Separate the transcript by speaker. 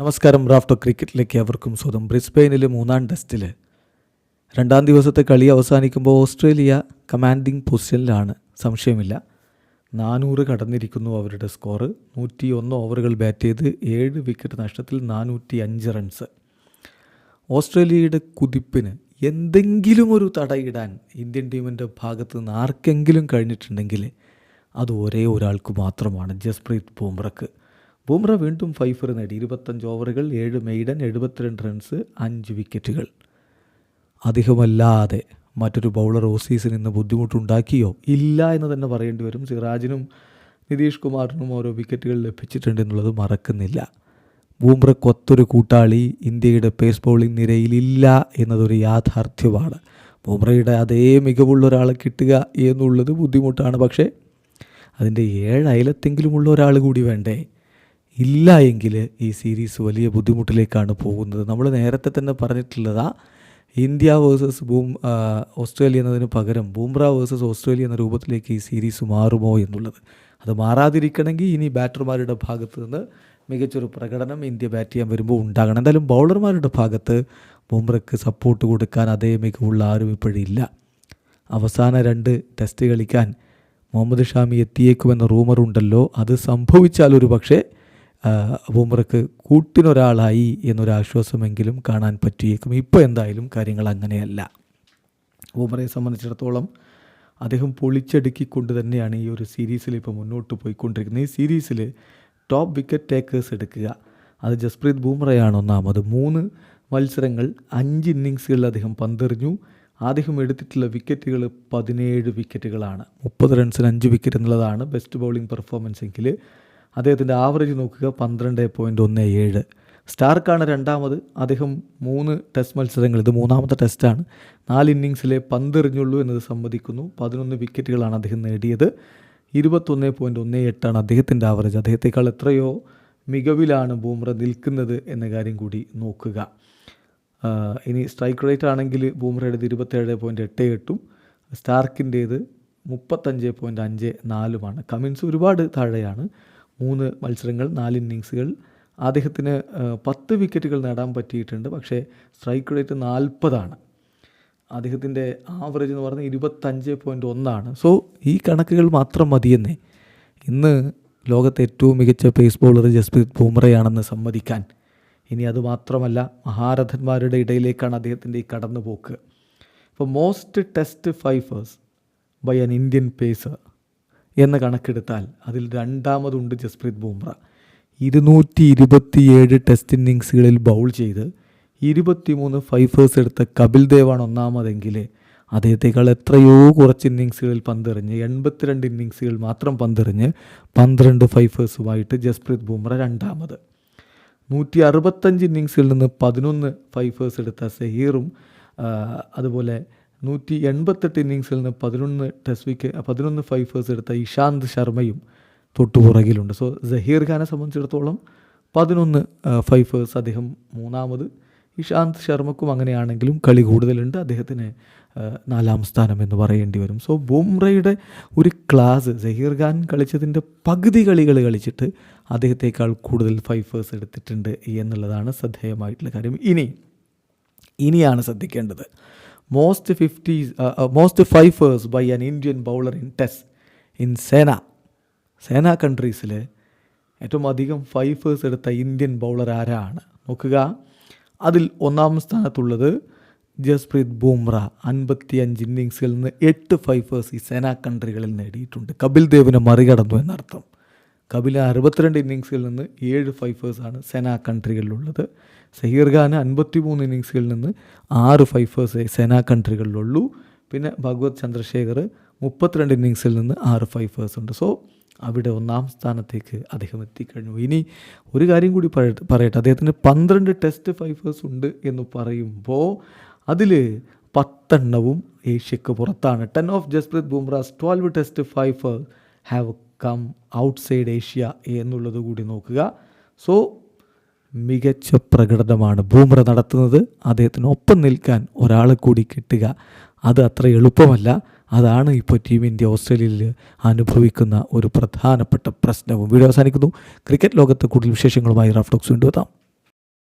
Speaker 1: നമസ്കാരം റാഫ്റ്റോ ക്രിക്കറ്റിലേക്ക് അവർക്കും സ്വന്തം. ബ്രിസ്ബെയിനിൽ മൂന്നാം ടെസ്റ്റിൽ രണ്ടാം ദിവസത്തെ കളി അവസാനിക്കുമ്പോൾ ഓസ്ട്രേലിയ കമാൻഡിംഗ് പൊസിഷനിലാണ്. സംശയമില്ല. നാനൂറ് കടന്നിരിക്കുന്നു അവരുടെ സ്കോർ നൂറ്റി ഒന്ന് ഓവറുകൾ ബാറ്റ് ചെയ്ത് ഏഴ് വിക്കറ്റ് നഷ്ടത്തിൽ നാനൂറ്റി അഞ്ച് റൺസ്. ഓസ്ട്രേലിയയുടെ കുതിപ്പിന് എന്തെങ്കിലും ഒരു തടയിടാൻ ഇന്ത്യൻ ടീമിന്റെ ഭാഗത്ത് നിന്ന് ആർക്കെങ്കിലും കഴിഞ്ഞിട്ടുണ്ടെങ്കിൽ അത് ഒരേ ഒരാൾക്ക് മാത്രമാണ്. ജസ്പ്രീത് ബൂംറക്ക്. ബൂംറ വീണ്ടും ഫൈഫർ നേടി. ഇരുപത്തഞ്ച് ഓവറുകൾ ഏഴ് മെയ്ഡൻ എഴുപത്തിരണ്ട് റൺസ് അഞ്ച് വിക്കറ്റുകൾ. അധികമല്ലാതെ മറ്റൊരു ബൗളർ ഓസീസിന് ഇന്ന് ബുദ്ധിമുട്ടുണ്ടാക്കിയോ? ഇല്ല എന്ന് തന്നെ പറയേണ്ടി വരും. സിറാജിനും നിതീഷ് കുമാറിനും ഓരോ വിക്കറ്റുകൾ ലഭിച്ചിട്ടുണ്ട് എന്നുള്ളത് മറക്കുന്നില്ല. ബൂംറക്കൊത്തൊരു കൂട്ടാളി ഇന്ത്യയുടെ പേസ് ബൗളിംഗ് നിരയിലില്ല എന്നതൊരു യാഥാർത്ഥ്യമാണ്. ബൂംറയുടെ അതേ മികവുള്ള ഒരാളെ കിട്ടുക എന്നുള്ളത് ബുദ്ധിമുട്ടാണ്. പക്ഷേ അതിന്റെ ഏഴ് അയലത്തെങ്കിലുമുള്ള ഒരാൾ കൂടി വേണ്ടേ? ഇല്ല എങ്കിൽ ഈ സീരീസ് വലിയ ബുദ്ധിമുട്ടിലേക്കാണ് പോകുന്നത്. നമ്മൾ നേരത്തെ തന്നെ പറഞ്ഞിട്ടുള്ളതാ ഇന്ത്യ വേഴ്സസ് ബൂം ഓസ്ട്രേലിയ എന്നതിന് പകരം ബൂംറ വേഴ്സസ് ഓസ്ട്രേലിയ എന്ന രൂപത്തിലേക്ക് ഈ സീരീസ് മാറുമോ എന്നുള്ളത്. അത് മാറാതിരിക്കണമെങ്കിൽ ഇനി ബാറ്റർമാരുടെ ഭാഗത്ത് നിന്ന് മികച്ചൊരു പ്രകടനം ഇന്ത്യ ബാറ്റ് ചെയ്യാൻ വരുമ്പോൾ ഉണ്ടാകണം. എന്തായാലും ബൗളർമാരുടെ ഭാഗത്ത് ബുംറയ്ക്ക് സപ്പോർട്ട് കൊടുക്കാൻ അതേ മികവുള്ള ആരും ഇപ്പോഴില്ല അവസാന രണ്ട് ടെസ്റ്റ് കളിക്കാൻ മുഹമ്മദ് ഷാമി എത്തിയേക്കുമെന്ന റൂമറുണ്ടല്ലോ അത് സംഭവിച്ചാൽ ഒരു പക്ഷേ ബൂംറയ്ക്ക് കൂട്ടിനൊരാളായി എന്നൊരാശ്വാസമെങ്കിലും കാണാൻ പറ്റിയേക്കും. ഇപ്പോൾ എന്തായാലും കാര്യങ്ങൾ അങ്ങനെയല്ല. ബൂമറയെ സംബന്ധിച്ചിടത്തോളം അദ്ദേഹം പൊളിച്ചടുക്കിക്കൊണ്ട് തന്നെയാണ് ഈ ഒരു സീരീസിൽ ഇപ്പോൾ മുന്നോട്ട് പോയിക്കൊണ്ടിരിക്കുന്നത്. ഈ സീരീസിൽ ടോപ്പ് വിക്കറ്റ് ടേക്കേഴ്സ് എടുക്കുക. അത് ജസ്പ്രീത് ബൂമറയാണ് ഒന്നാമത് മൂന്ന് മത്സരങ്ങൾ അഞ്ച് ഇന്നിങ്സുകളിൽ അദ്ദേഹം പന്തെറിഞ്ഞു. അദ്ദേഹം എടുത്തിട്ടുള്ള വിക്കറ്റുകൾ പതിനേഴ് വിക്കറ്റുകളാണ്. മുപ്പത് റൺസിന് അഞ്ച് വിക്കറ്റ് എന്നുള്ളതാണ് ബെസ്റ്റ് ബൗളിംഗ് പെർഫോമൻസ് എങ്കിൽ അദ്ദേഹത്തിന്റെ ആവറേജ് നോക്കുക പന്ത്രണ്ട് പോയിന്റ് ഒന്ന് ഏഴ്. സ്റ്റാർക്കാണ് രണ്ടാമത് അദ്ദേഹം മൂന്ന് ടെസ്റ്റ് മത്സരങ്ങൾ ഇത് മൂന്നാമത്തെ ടെസ്റ്റാണ് നാല് ഇന്നിങ്സിലെ പന്തെറിഞ്ഞുള്ളൂ എന്നത് സമ്മതിക്കുന്നു. പതിനൊന്ന് വിക്കറ്റുകളാണ് അദ്ദേഹം നേടിയത്. ഇരുപത്തൊന്ന് പോയിന്റ് ഒന്ന് എട്ടാണ് അദ്ദേഹത്തിന്റെ ആവറേജ് അദ്ദേഹത്തെക്കാൾ എത്രയോ മികവിലാണ് ബൂമ്ര നിൽക്കുന്നത് എന്ന കാര്യം കൂടി നോക്കുക. ഇനി സ്ട്രൈക്ക് റേറ്റ് ആണെങ്കിൽ ബൂമ്രയുടേത് ഇരുപത്തേഴ് പോയിന്റ് എട്ട് എട്ടും സ്റ്റാർക്കിന്റേത് മുപ്പത്തഞ്ച് പോയിന്റ് അഞ്ച് നാലുമാണ് കമിൻസ് ഒരുപാട് താഴെയാണ്. മൂന്ന് മത്സരങ്ങൾ നാല് ഇന്നിങ്സുകൾ അദ്ദേഹത്തിന് പത്ത് വിക്കറ്റുകൾ നേടാൻ പറ്റിയിട്ടുണ്ട്. പക്ഷേ സ്ട്രൈക്ക് റേറ്റ് നാൽപ്പതാണ്. അദ്ദേഹത്തിന്റെ ആവറേജ് എന്ന് പറഞ്ഞാൽ ഇരുപത്തഞ്ച് പോയിന്റ് ഒന്നാണ്. സോ ഈ കണക്കുകൾ മാത്രം മതിയെന്നേ. ഇന്ന് ലോകത്തെ ഏറ്റവും മികച്ച പേസ് ബോളർ ജസ്പ്രീത് ബുംറയാണെന്ന് സമ്മതിക്കാൻ. ഇനി അത് മാത്രമല്ല മഹാരഥന്മാരുടെ ഇടയിലേക്കാണ് അദ്ദേഹത്തിന്റെ ഈ കടന്നുപോക്ക്. ഇപ്പോൾ most test fifers by an Indian pacer എന്ന കണക്കെടുത്താൽ അതിൽ രണ്ടാമതുണ്ട് ജസ്പ്രീത് ബുംറ. ഇരുന്നൂറ്റി ഇരുപത്തിയേഴ് ടെസ്റ്റ് ഇന്നിങ്സുകളിൽ ബൗൾ ചെയ്ത് ഇരുപത്തിമൂന്ന് ഫൈഫേഴ്സ് എടുത്ത കപിൽ ദേവാണ് ഒന്നാമതെങ്കിൽ അദ്ദേഹത്തെക്കാൾ എത്രയോ കുറച്ച് ഇന്നിങ്സുകളിൽ പന്തെറിഞ്ഞ് എൺപത്തിരണ്ട് ഇന്നിങ്സുകൾ മാത്രം പന്തെറിഞ്ഞ് പന്ത്രണ്ട് ഫൈഫേഴ്സുമായിട്ട് ജസ്പ്രീത് ബുംറ രണ്ടാമത്. നൂറ്റി അറുപത്തഞ്ച് ഇന്നിങ്സിൽ നിന്ന് പതിനൊന്ന് ഫൈഫേഴ്സ് എടുത്ത സഹീറും അതുപോലെ നൂറ്റി എൺപത്തെട്ട് ഇന്നിങ്സിൽ നിന്ന് പതിനൊന്ന് ടെസ്റ്റ് വിക്കറ്റ് പതിനൊന്ന് ഫൈഫേഴ്സ് എടുത്ത ഇഷാന്ത് ശർമ്മയും തൊട്ടുപുറകിലുണ്ട്. സോ ജഹീർ ഖാനെ സംബന്ധിച്ചിടത്തോളം പതിനൊന്ന് ഫൈഫേഴ്സ് അദ്ദേഹം മൂന്നാമത്. ഇഷാന്ത് ശർമ്മക്കും അങ്ങനെയാണെങ്കിലും കളി കൂടുതലുണ്ട്. അദ്ദേഹത്തിന് നാലാം സ്ഥാനം എന്ന് പറയേണ്ടി വരും. സോ ബുംറയുടെ ഒരു ക്ലാസ് ജഹീർ ഖാൻ കളിച്ചതിന്റെ പകുതി കളികൾ കളിച്ചിട്ട് അദ്ദേഹത്തേക്കാൾ കൂടുതൽ ഫൈഫേഴ്സ് എടുത്തിട്ടുണ്ട് എന്നുള്ളതാണ് ശ്രദ്ധേയമായിട്ടുള്ള കാര്യം. ഇനി ഇനിയാണ് ശ്രദ്ധിക്കേണ്ടത്. Most fifty most fifers by an Indian bowler in test in SENA SENA കൺട്രീസിൽ ഏറ്റവും അധികം ഫൈഫേഴ്സ് എടുത്ത ഇന്ത്യൻ ബൗളർ ആരാണ്? നോക്കുക. അതിൽ ഒന്നാം സ്ഥാനത്തുള്ളത് ജസ്പ്രീത് ബൂംറ. അൻപത്തി അഞ്ച് ഇന്നിങ്സുകളിൽ നിന്ന് എട്ട് ഫൈഫേഴ്സ് ഈ സേന കൺട്രികളിൽ നേടിയിട്ടുണ്ട്. കപിൽ ദേവിനെ മറികടന്നു എന്നർത്ഥം. കപില അറുപത്തിരണ്ട് ഇന്നിങ്സിൽ നിന്ന് ഏഴ് ഫൈഫേഴ്സാണ് സെന കൺട്രികളിലുള്ളത്. സഹീർ ഖാൻ അൻപത്തി മൂന്ന് ഇന്നിങ്സിൽ നിന്ന് ആറ് ഫൈഫേഴ്സ് സെന കൺട്രികളിലുള്ളൂ. പിന്നെ ഭഗവത് ചന്ദ്രശേഖർ മുപ്പത്തിരണ്ട് ഇന്നിങ്സിൽ നിന്ന് ആറ് ഫൈഫേഴ്സ് ഉണ്ട് സോ അവിടെ ഒന്നാം സ്ഥാനത്തേക്ക് അദ്ദേഹം എത്തിക്കഴിഞ്ഞു. ഇനി ഒരു കാര്യം കൂടി പറയട്ടെ. അദ്ദേഹത്തിന് പന്ത്രണ്ട് ടെസ്റ്റ് ഫൈഫേഴ്സ് ഉണ്ട് എന്ന് പറയുമ്പോൾ അതിൽ പത്തെണ്ണവും ഏഷ്യക്ക് പുറത്താണ്. Ten of Jasprit Bumrah's twelve test fifers have come outside Asia എന്നുള്ളത് കൂടി നോക്കുക. സോ മികച്ച പ്രകടനമാണ് ബൂമ്ര നടത്തുന്നത്. അദ്ദേഹത്തിന് ഒപ്പം നിൽക്കാൻ ഒരാളെ കൂടി കിട്ടുക. അത് അത്ര എളുപ്പമല്ല. അതാണ് ഇപ്പോൾ ടീം ഇന്ത്യ ഓസ്ട്രേലിയയിൽ അനുഭവിക്കുന്ന ഒരു പ്രധാനപ്പെട്ട പ്രശ്നവും. വീഡിയോ അവസാനിക്കുന്നു. ക്രിക്കറ്റ് ലോകത്ത് കൂടുതൽ വിശേഷങ്ങളുമായി റഫ്ലോക്സ് വീണ്ടും എത്താം.